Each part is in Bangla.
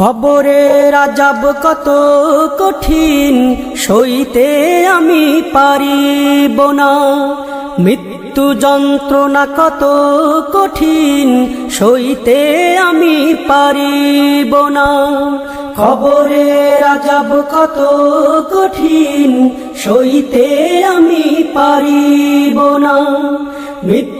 কবরে রাজাব কত কঠিন, সইতে আমি পারিব না। মৃত্যু যন্ত্রণা কত কঠিন, সইতে আমি পারিব না। কবরে রাজাব কত কঠিন, সইতে আমি পারিব না। মৃত্যু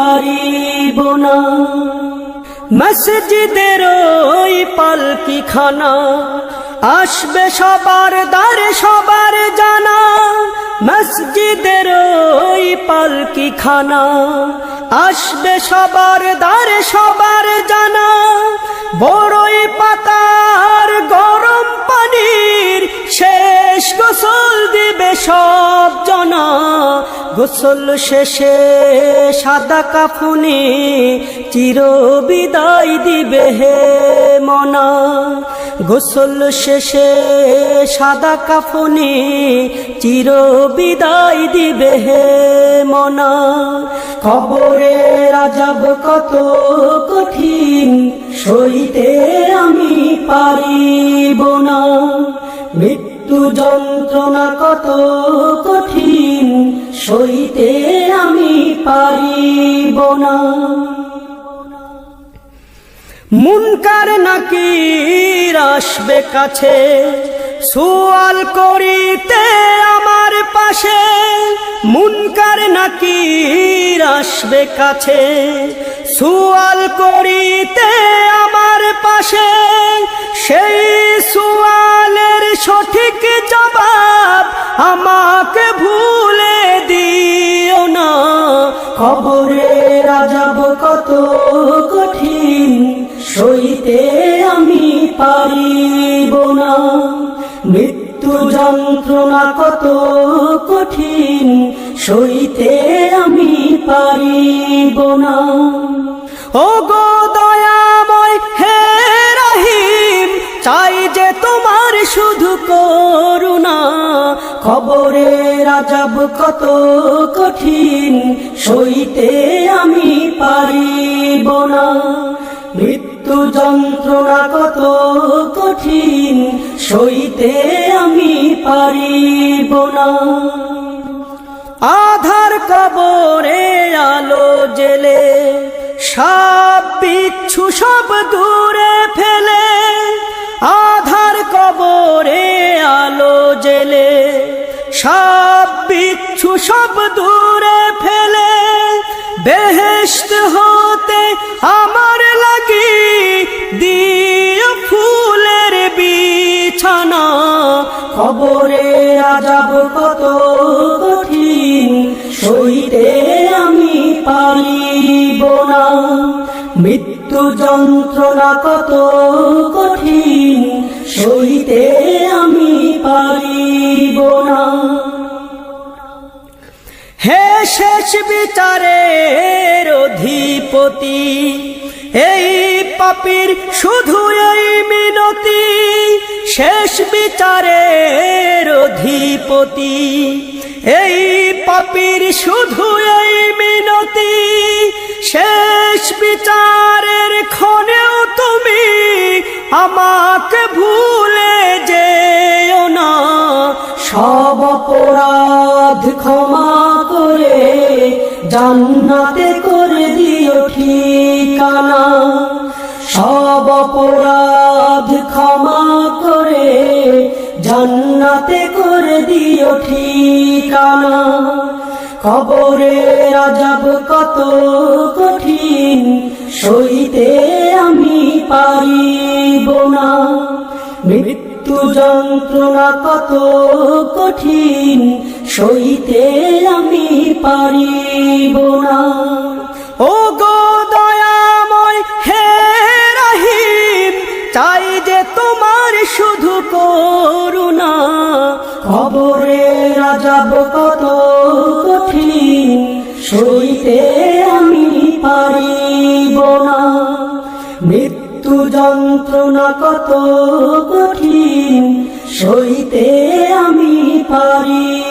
পারিব না মসজিদের ওই পালকি খানা আসবে সবার দ্বারে সবার জানা। মসজিদের ওই পালকি খানা আসবে সবার দ্বারে সবার জানা। বড়ই পাতার গরম গোসল শেষে সাদা কাফুনে চির বিদায় দিবে হে মনা। গোসল শেষে সাদা কাফনে চির বিদায় দিবে হে মনা। খবরে রাজাব কত কঠিন, সইতে আমি পারিব না। মৃত্যু যন্ত্রণা কত কঠিন, সইতে আমি পারিব না। মুনকার নাকি আসবে কাছে, সুয়াল করিতে আমার পাশে। মুনকার নাকির আসবে কাছে, সুয়াল করিতে আমার পাশে। সেই জবাব আমাকে ভুলে দিও না। খবরে রাজাব কত কঠিন, সইতে আমি পারিব না। মৃত্যু যন্ত্রণা কত কঠিন, সইতে আমি পারিব না। ও গো দয়াময়, হে খবরে রাজাব কত কঠিন, সইতে আমি পারিব না। মৃত্যু যন্ত্রণা কত কঠিন, সইতে আমি পারিব না। আধার কবরে আলো জেলে সব বিচ্ছু সব দূরে ফেলে, আধার সব বিচ্ছু সব দূরে ফেলে বেহেস্ত হতে আমার লাগি দিও ফুলের বিছানা। খবরে আজাব কত কঠিন, সইতে আমি পারিব না। মৃত্যু যন্ত্রণা কত কঠিন, সইতে আমি পারিব না। শেষ বিচারের অধিপতি। এই পাপির শুধু এই মিনতি, শেষ বিচারের অধিপতি। এই পাপির শুধু এই মিনতি, শেষ বিচারের ক্ষণেও তুমি আমাকে ভুলে যেও না। সব অপরাধ ক্ষমা জান্নাতে করে দিও ঠিকানা। সব অপরাধ ক্ষমা করে জান্নাতে করে দিও ঠিকানা। খবরে রাজাব কত কঠিন, সইতে আমি পারিব না। মৃত্যু যন্ত্রণা কত কঠিন সইতে আমি পারিব না। ও গো দয়াময় হে রহিম চাই যে তোমার কবরে রাজাব কত কঠিন সইতে আমি পারিব না। মৃত্যু যন্ত্রণা কত কঠিন সইতে আমি পারিব না